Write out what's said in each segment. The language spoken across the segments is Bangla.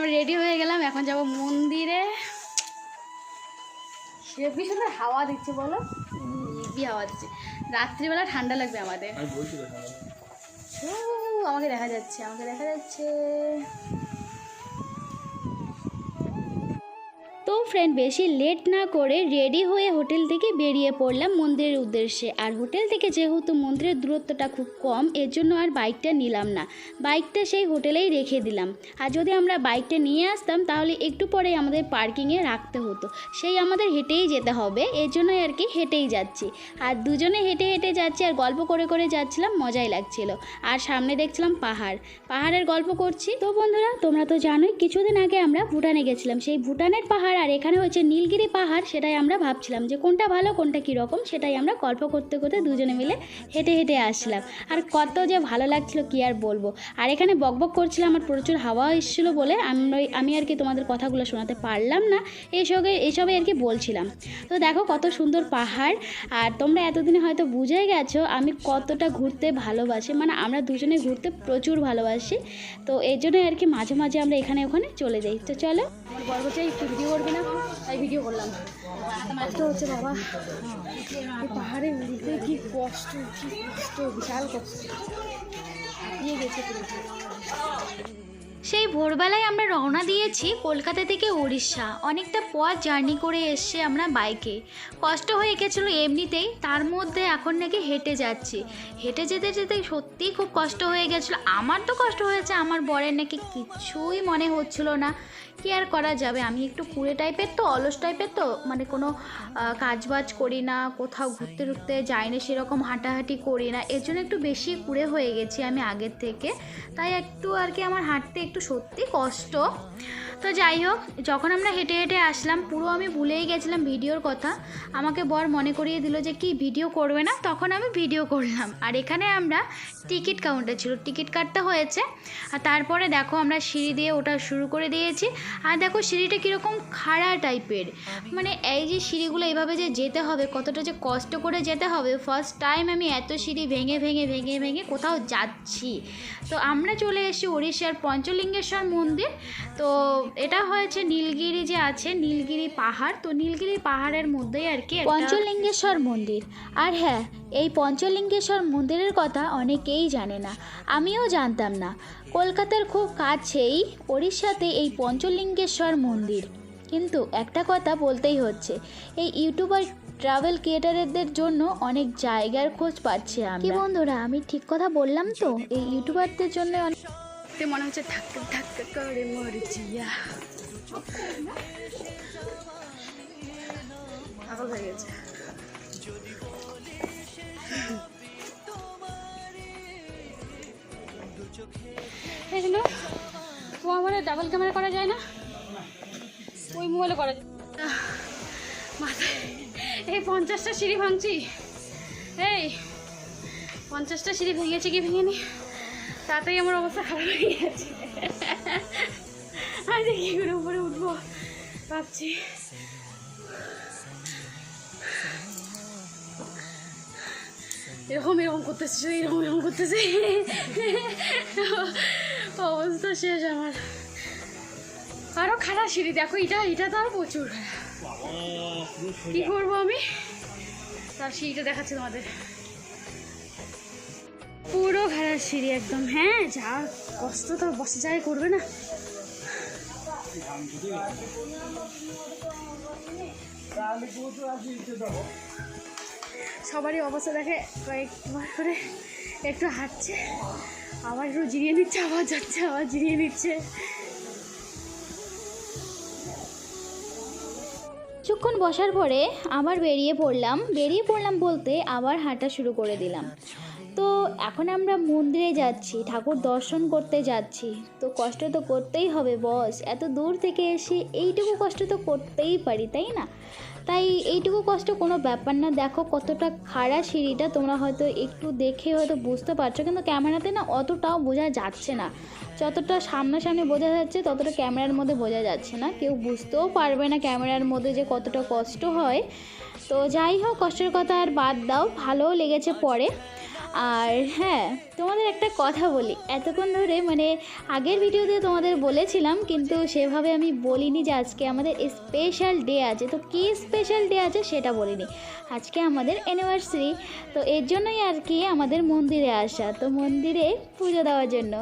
আমরা রেডি হয়ে গেলাম এখন যাব মন্দিরে। সে কি সুন্দর হাওয়া দিচ্ছে বলো। হেভি হাওয়া দিচ্ছে। রাত্রিবেলা ঠান্ডা লাগবে আমাদের। আমাকে দেখা যাচ্ছে আমাকে দেখা যাচ্ছে। ফ্রেন্ড বেশি লেট না করে রেডি হয়ে হোটেল থেকে বেরিয়ে পড়লাম মন্দিরের উদ্দেশ্যে। আর হোটেল থেকে যেহেতু মন্দিরের দূরত্বটা খুব কম এর জন্য আর বাইকটা নিলাম না। বাইকটা সেই হোটেলেই রেখে দিলাম। আর যদি আমরা বাইকটা নিয়ে আসতাম, তাহলে একটু পরেই আমাদের পার্কিংয়ে রাখতে হতো। সেই আমাদের হেঁটেই যেতে হবে এর জন্যই আর কি হেঁটেই যাচ্ছি। আর দুজনে হেঁটে হেঁটে যাচ্ছি আর গল্প করে করে যাচ্ছিলাম, মজাই লাগছিল। আর সামনে দেখছিলাম পাহাড়। পাহাড়ের গল্প করছি। তো বন্ধুরা, তোমরা তো জানোই, কিছুদিন আগে আমরা ভুটানে গেছিলাম। সেই ভুটানের পাহাড় আর এখানে হচ্ছে নীলগিরি পাহাড়, সেটাই আমরা ভাবছিলাম যে কোনটা ভালো, কোনটা কীরকম, সেটাই আমরা গল্প করতে করতে দুজনে মিলে হেঁটে হেঁটে আসছিলাম। আর কত যে ভালো লাগছিল, কি আর বলব। আর এখানে বকবক করছিলাম আর প্রচুর হাওয়া এসেছিল বলে আমি আমি আর কি তোমাদের কথাগুলো শোনাতে পারলাম না এইসবে এইসবে আর কি বলছিলাম। তো দেখো কত সুন্দর পাহাড়, আর তোমরা এতদিনে হয়তো বুঝে গেছো, আমি কতটা ঘুরতে ভালোবাসি। মানে আমরা দুজনে ঘুরতে প্রচুর ভালোবাসি। তো এই জন্যই আর কি মাঝে মাঝে আমরা এখানে ওখানে চলে যাই। তো চলো। আমার বর্গ চাই ভিডিও করবি না? তাই ভিডিও করলাম। হচ্ছে বাবা। পাহাড়ে কি কষ্ট কি কষ্ট, বিশাল কষ্ট। গেছে সেই ভোরবেলায় আমরা রওনা দিয়েছি কলকাতা থেকে উড়িষ্যা। অনেকটা পথ জার্নি করে এসছে আমরা বাইকে। কষ্ট হয়ে গেছিল এমনিতেই, তার মধ্যে এখন নাকি হেঁটে যাচ্ছি। হেঁটে যেতে যেতে সত্যিই খুব কষ্ট হয়ে গেছিল। আমার তো কষ্ট হয়েছে, আমার বরের নাকি কিছুই মনে হচ্ছিল না। কি আর করা যাবে? আমি একটু কুড়ে টাইপের তো, অলস টাইপের তো। মানে কোনো কাজবাজ করি না, কোথাও ঘুরতে টুরতে যাই না, সেরকম হাঁটাহাঁটি করি না। এর জন্য একটু বেশি কুড়ে হয়ে গেছি আমি আগের থেকে। তাই একটু আর কি আমার হাঁটতে একটু সত্যি কষ্ট। তো যাই হোক, যখন আমরা হেঁটে হেঁটে আসলাম, পুরো আমি ভুলেই গেছিলাম ভিডিওর কথা। আমাকে বর মনে করিয়ে দিল যে, কি ভিডিও করবে না? তখন আমি ভিডিও করলাম। আর এখানে আমরা টিকিট কাউন্টার ছিল। টিকিট কাটতে হয়েছে। আর তারপরে দেখো, আমরা সিঁড়ি দিয়ে ওটা শুরু করে দিয়েছি। আর দেখো সিঁড়িটা কীরকম খাড়া টাইপের মানে এই যে সিঁড়িগুলো এইভাবে যে যেতে হবে, কতটা যে কষ্ট করে যেতে হবে ফার্স্ট টাইম আমি এত সিঁড়ি ভেঙে ভেঙে ভেঙে ভেঙে কোথাও যাচ্ছি। তো আমরা চলে এসেছি উড়িষ্যার পঞ্চলিঙ্গেশ্বর মন্দির। তো এটা হয়েছে নীলগিরি যে আছে, নীলগিরি পাহাড়। তো নীলগিরি পাহাড়ের মধ্যেই আর কি পঞ্চলিঙ্গেশ্বর মন্দির। আর হ্যাঁ এই পঞ্চলিঙ্গেশ্বর মন্দিরের কথা অনেকেই জানে না আমিও জানতাম না। কলকাতার খুব কাছেই ওড়িশাতে এই পঞ্চলিঙ্গেশ্বর মন্দির। কিন্তু একটা কথা বলতেই হচ্ছে এই ইউটিউবার ট্রাভেল ক্রিয়েটারদের জন্য অনেক জায়গার খোঁজ পাচ্ছি আমি কি বন্ধুরা আমি ঠিক কথা বললাম তো? এই ইউটিউবারদের জন্য অনেক মনে হচ্ছে ধাক্কা ধাক্কা করে মরিচিয়া পাগল হয়ে গেছে। ডাবল ক্যামেরা করা যায় না? ওই মোবাইলে করা যায়। মাথায় এই পঞ্চাশটা সিঁড়ি ভাঙছি। এই, পঞ্চাশটা সিঁড়ি ভেঙেছে কি ভেঙেনি? তাতেই আমার অবস্থা খারাপ হয়ে গেছে। আমি কী করে উপরে উঠবো, ভাবছি। এরকম এরকম করতেছে, এরকম এরকম করতেছে। অবস্থা শেষ আমার। আরও খারাপ সিঁড়ি, দেখো, এটা এটা তো আরও প্রচুর। কি করব আমি? তার সিঁড়িটা দেখাচ্ছি তোমাদের। পুরো খারাপ সিঁড়ি একদম। হ্যাঁ যা কষ্ট তো বসে যায় করবে না। সবারই অবস্থা দেখে কয়েকবার করে একটু হাঁটছে, আবার একটু জিরিয়ে নিচ্ছে, আবার যাচ্ছে, আবার জিরিয়ে নিচ্ছে। কিছুক্ষণ বসার পরে আবার বেরিয়ে পড়লাম। বেরিয়ে পড়লাম বলতে আবার হাঁটা শুরু করে দিলাম। তো এখন আমরা মন্দিরে যাচ্ছি, ঠাকুর দর্শন করতে যাচ্ছি। তো কষ্ট তো করতেই হবে বস। এত দূর থেকে এসে এইটুকু কষ্ট তো করতেই পারি, তাই না? তাই এইটুকু কষ্ট কোনো ব্যাপার না। দেখো কতটা খাড়া সিঁড়িটা, তোমরা হয়তো একটু দেখে হয়তো বুঝতে পারছ, কিন্তু ক্যামেরাতে না অতটাও বোঝা যাচ্ছে না। যতটা সামনাসামনি বোঝা যাচ্ছে, ততটা ক্যামেরার মধ্যে বোঝা যাচ্ছে না। কেউ বুঝতেও পারবে না ক্যামেরার মধ্যে যে কতটা কষ্ট হয়। তো যাই হোক, কষ্টের কথা আর বাদ দাও, ভালোও লেগেছে পরে। আর হ্যাঁ তোমাদের একটা কথা বলি। এতক্ষণ ধরে মানে আগের ভিডিওতে তোমাদের বলেছিলাম, কিন্তু সেভাবে আমি বলিনি যে আজকে আমাদের স্পেশাল ডে আছে। তো কী স্পেশাল ডে আছে সেটা বলিনি। আজকে আমাদের অ্যানিভার্সারি তো এর জন্যই আর কি আমাদের মন্দিরে আসা। তো মন্দিরে পুজো দেওয়ার জন্য।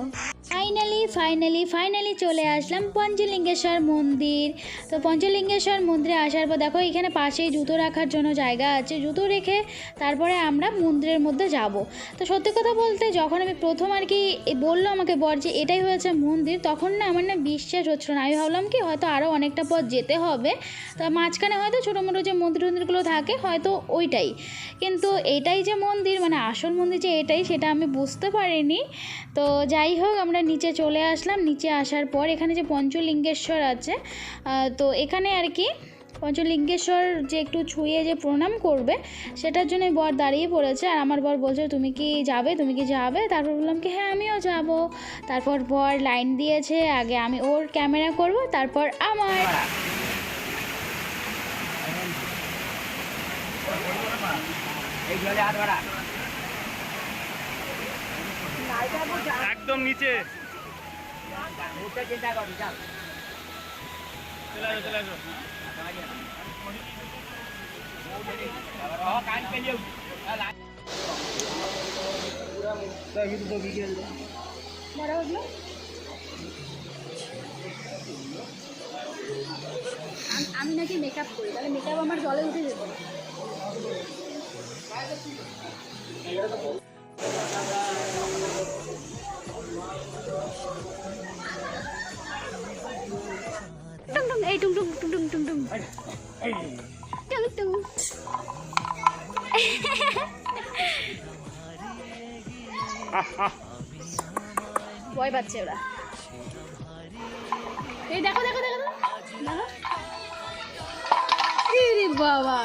ফাইনালি ফাইনালি ফাইনালি চলে আসলাম পঞ্চলিঙ্গেশ্বর মন্দির। তো পঞ্চলিঙ্গেশ্বর মন্দিরে আসার পর দেখো, এখানে পাশেই জুতো রাখার জন্য জায়গা আছে। জুতো রেখে তারপরে আমরা মন্দিরের মধ্যে যাব। তো সত্যি কথা বলতে, যখন আমি প্রথম আর কি বলল আমাকে, বর যে এটাই হয়েছে মন্দির, তখন না আমার না বিশ্বাস হচ্ছিল না। আমি ভাবলাম কি, হয়তো আরও অনেকটা পথ যেতে হবে। তো মাঝখানে হয়তো ছোটো মোটো যে মন্দির টন্দিরগুলো থাকে, হয়তো ওইটাই। কিন্তু এটাই যে মন্দির মানে আসল মন্দির যে এটাই, সেটা আমি বুঝতে পারিনি। তো যাই হোক, আমরা নিচে চলে আসলাম। নিচে আসার পর এখানে যে পঞ্চলিঙ্গেশ্বর আছে তো এখানে আর কি পঞ্চলিঙ্গেশ্বর যে একটু ছুঁয়ে যে প্রণাম করবে, সেটার জন্য বর দাঁড়িয়ে পড়েছে। আর আমার বর বলছে, তুমি কি যাবে? তুমি কি যাবে? তারপর বললাম কি হ্যাঁ আমিও যাব। তারপর বর লাইন দিয়েছে, আগে আমি ওর ক্যামেরা করব, তারপর আমার। একদম নিচে। চলে আসো আমি নাকি মেকআপ করি তাহলে মেকআপ আমার জলে উঠে যেত টুং টুং এই টুং টুং টুং টুং টুং টুং টুং টুং ভয় পাচ্ছে ওরা। এই দেখো দেখো দেখো দেখো। বাবা।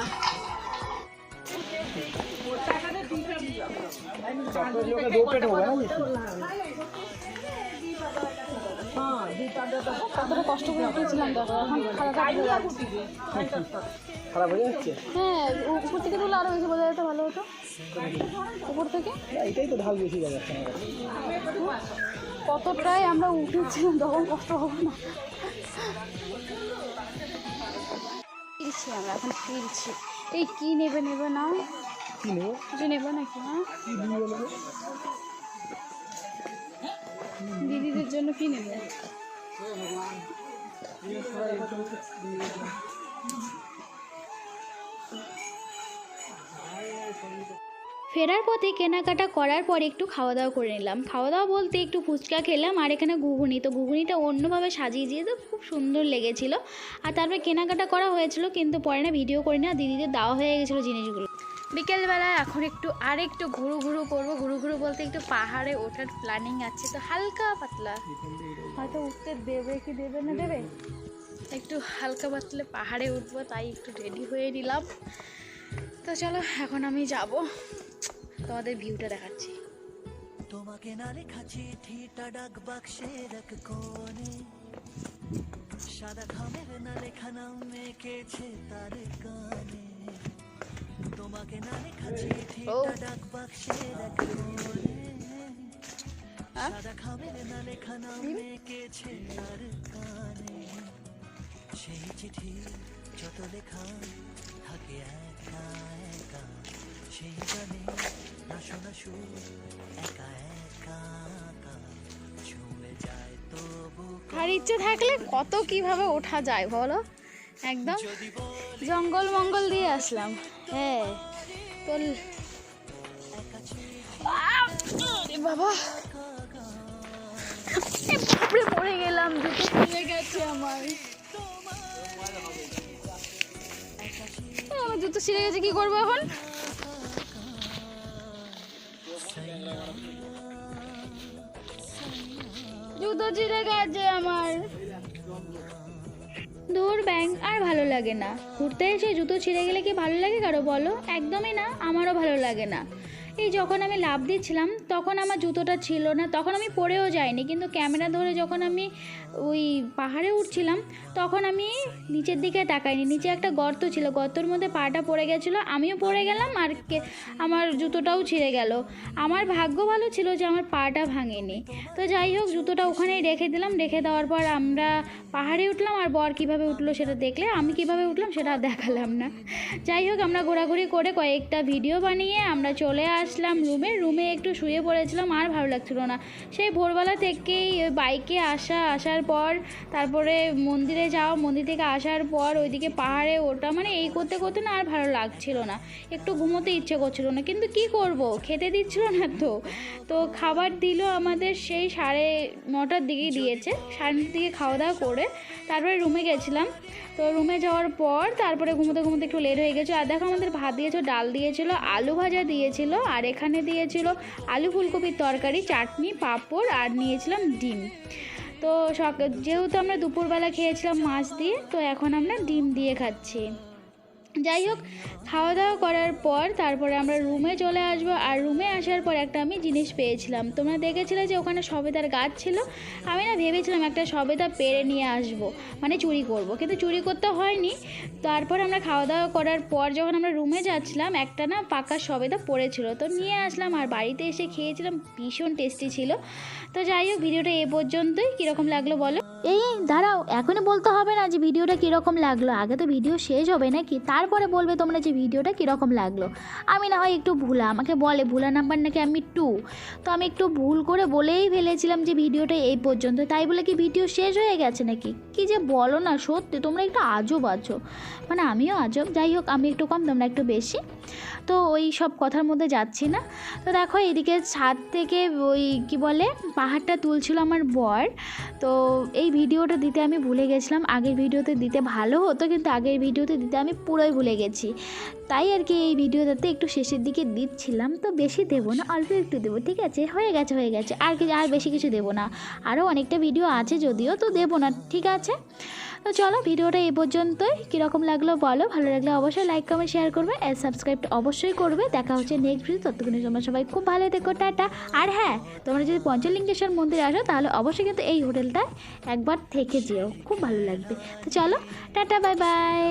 কতটা কষ্ট করে উঠেছিলাম দেখো এখন খারাপ হয়ে যাচ্ছে হ্যাঁ উপর থেকে তুলে আরও বেশি বোঝা যেতে ভালো হতো উপর থেকে এইটাই তো ঢাল বেশি যাবে কতটাই আমরা উঠেছিলাম তখন কষ্ট হবে না ফিরছি আমরা এখন ফিরছি এই কি নেবে নেবে না? কি নেব? কিছু নেবে নাকি হ্যাঁ? দিদিদের জন্য কি নেবে ফেরার পথে কেনাকাটা করার পর একটু খাওয়া দাওয়া করে নিলাম। খাওয়া দাওয়া বলতে একটু ফুচকা খেলাম আর এখানে ঘুগনি। তো ঘুগনিটা অন্যভাবে সাজিয়ে দিয়ে তো খুব সুন্দর লেগেছিল। আর তারপরে কেনাকাটা করা হয়েছিল কিন্তু পরে না ভিডিও করি না দিদিদের দেওয়া হয়ে গেছিল জিনিসগুলো। বিকেলবেলা এখন একটু আর একটু ঘুরু ঘুরু করব। ঘুরু ঘুরু বলতে একটু পাহাড়ে ওঠার প্ল্যানিং আছে, তো হালকা পাতলা। হয়তো উঠতে দেবে কি দেবে না দেবে? একটু হালকা পাতলে পাহাড়ে উঠবো, তাই একটু রেডি হয়ে নিলাম। তো চলো, এখন আমি যাব। তোমাদের ভিউটা দেখাচ্ছি। তোমাকে না লেখা চিঠিটা ডাক বাক্সের এক কোণে। সাদা খামের না লেখা নাম এঁকেছে তার কানে। সেই চিঠি যত লেখা থাকে একা একা। সেই গানে না শোনা সুর একা একা আর ইচ্ছে থাকলে কত কীভাবে ওঠা যায় বলো? একদম জঙ্গল মঙ্গল দিয়ে আসলাম। হ্যাঁ তো বাবা। বাপরে পড়ে গেলাম, দুটো খুলে গেছে আমার। আমার জুতো ছিঁড়ে গেছে, কি করব এখন? জুতো ছিঁড়ে গেছে আমার। দূর ব্যাং আর ভালো লাগে না। ঘুরতে এসে জুতো ছিঁড়ে গেলে কি ভালো লাগে কারও বলো? একদমই না, আমারও ভালো লাগে না। এই যখন আমি লাভ দিচ্ছিলাম, তখন আমার জুতোটা ছিল না, তখন আমি পরেও যাইনি। কিন্তু ক্যামেরা ধরে যখন আমি ওই পাহাড়ে উঠছিলাম, তখন আমি নিচের দিকে তাকাইনি। নিচে একটা গর্ত ছিল, গর্তর মধ্যে পাটা পড়ে গেছিল, আমিও পড়ে গেলাম আর আমার জুতোটাও ছিঁড়ে গেল। আমার ভাগ্য ভালো ছিল যে আমার পাটা ভাঙেনি। তো যাই হোক, জুতোটা ওখানেই রেখে দিলাম। রেখে দেওয়ার পর আমরা পাহাড়ে উঠলাম, আর বর কীভাবে উঠল সেটা দেখলে, আমি কীভাবে উঠলাম সেটা দেখালাম না। যাই হোক, আমরা ঘোরাঘুরি করে কয়েকটা ভিডিও বানিয়ে আমরা চলে আসলাম রুমে রুমে একটু শুয়ে পড়েছিলাম, আর ভালো লাগছিল না। সেই ভোরবেলা থেকেই বাইকে আসা, আসার পর, তারপরে মন্দিরে যাওয়া, মন্দির থেকে আসার পর ওইদিকে পাহাড়ে ওটা মানে এই করতে করতে না আর ভালো লাগছিল না। একটু ঘুমোতে ইচ্ছে করছিল না, কিন্তু কি করব? খেতে দিচ্ছিল না তো। তো খাবার দিল আমাদের সেই সাড়ে নটার দিকেই দিয়েছে, সাড়ে নটার দিকে খাওয়া দাওয়া করে তারপরে রুমে গেছিলাম। তো রুমে যাওয়ার পর তারপরে ঘুমোতে ঘুমোতে একটু লেট হয়ে গেছিল আর দেখো আমাদের ভাত দিয়েছিল ডাল দিয়েছিল, আলু ভাজা দিয়েছিল আর এখানে দিয়েছিল আলু ফুলকপির তরকারি, চাটনি, পাঁপড় আর নিয়েছিলাম ডিম। তো সক, যেহেতু আমরা দুপুরবেলা খেয়েছিলাম মাছ দিয়ে, তো এখন আমরা ডিম দিয়ে খাচ্ছি। যাই হোক খাওয়া দাওয়া করার পর তারপরে আমরা রুমে চলে আসব। আর রুমে আসার পর একটা আমি জিনিস পেয়েছিলাম। তোমরা দেখেছিলে যে ওখানে সবেদার গাছ ছিল। আমি না ভেবেছিলাম একটা সবেদা পেরে নিয়ে আসব। মানে চুরি করব। কিন্তু চুরি করতে হয়নি। তারপর আমরা খাওয়া দাওয়া করার পর যখন আমরা রুমে যাচ্ছিলাম, একটা না পাকা সবেদা পড়েছিল। তো নিয়ে আসলাম আর বাড়িতে এসে খেয়েছিলাম। ভীষণ টেস্টি ছিল। তো যাই হোক, ভিডিওটা এ পর্যন্তই। কীরকম লাগল বলো? এই, দাঁড়াও, এখনই বলতে হবে না যে ভিডিওটা কীরকম লাগল। আগে তো ভিডিও শেষ হবে নাকি? তারপরে বলবে তোমরা যে ভিডিওটা কীরকম লাগল। আমি না হয় একটু ভুলা, আমাকে বলে ভুলা নাম্বার নাকি আমি টু। তো আমি একটু ভুল করে বলেই ফেলেছিলাম যে ভিডিওটা এই পর্যন্ত, তাই বলে কি ভিডিও শেষ হয়ে গেছে নাকি? কি যে বলো না, সত্যি তোমরা একটু আজব আছো। মানে আমিও আজব, যাই হোক, আমি একটু কম, তোমরা একটু বেশি। তো ওই সব কথার মধ্যে যাচ্ছি না। তো দেখো, এদিকে ছাদ থেকে ওই, কি বলে, পাহাড়টা তুলছিল আমার বর। তো এই ভিডিওটা দিতে আমি ভুলে গেছিলাম। আগের ভিডিওতে দিতে ভালো হতো, কিন্তু আগের ভিডিওতে দিতে আমি পুরোই ভুলে গেছি। তাই আর কি এই ভিডিওটাতে একটু শেষের দিকে দিচ্ছিলাম, তো বেশি দেবো না, অল্প একটু দেবো, ঠিক আছে? হয়ে গেছে হয়ে গেছে, আর কি, আর বেশি কিছু দেবো না। আরও অনেকটা ভিডিও আছে যদিও, তো দেবো না, ঠিক আছে? তো চলো ভিডিওটা এ পর্যন্তই। কীরকম লাগল বলো, ভালো লাগলে অবশ্যই লাইক কমেন্ট শেয়ার করবে আর সাবস্ক্রাইব অবশ্যই করবে। দেখা হচ্ছে নেক্সট ভিডিও ততক্ষণে তোমরা সবাই খুব ভালো দেখো টাটা। আর হ্যাঁ তোমরা যদি পঞ্চলিঙ্গেশ্বর মন্দিরে আসো, তাহলে অবশ্যই কিন্তু এই হোটেলটায় একবার থেকে যেও, খুব ভালো লাগবে। তো চলো, টাটা বাই বাই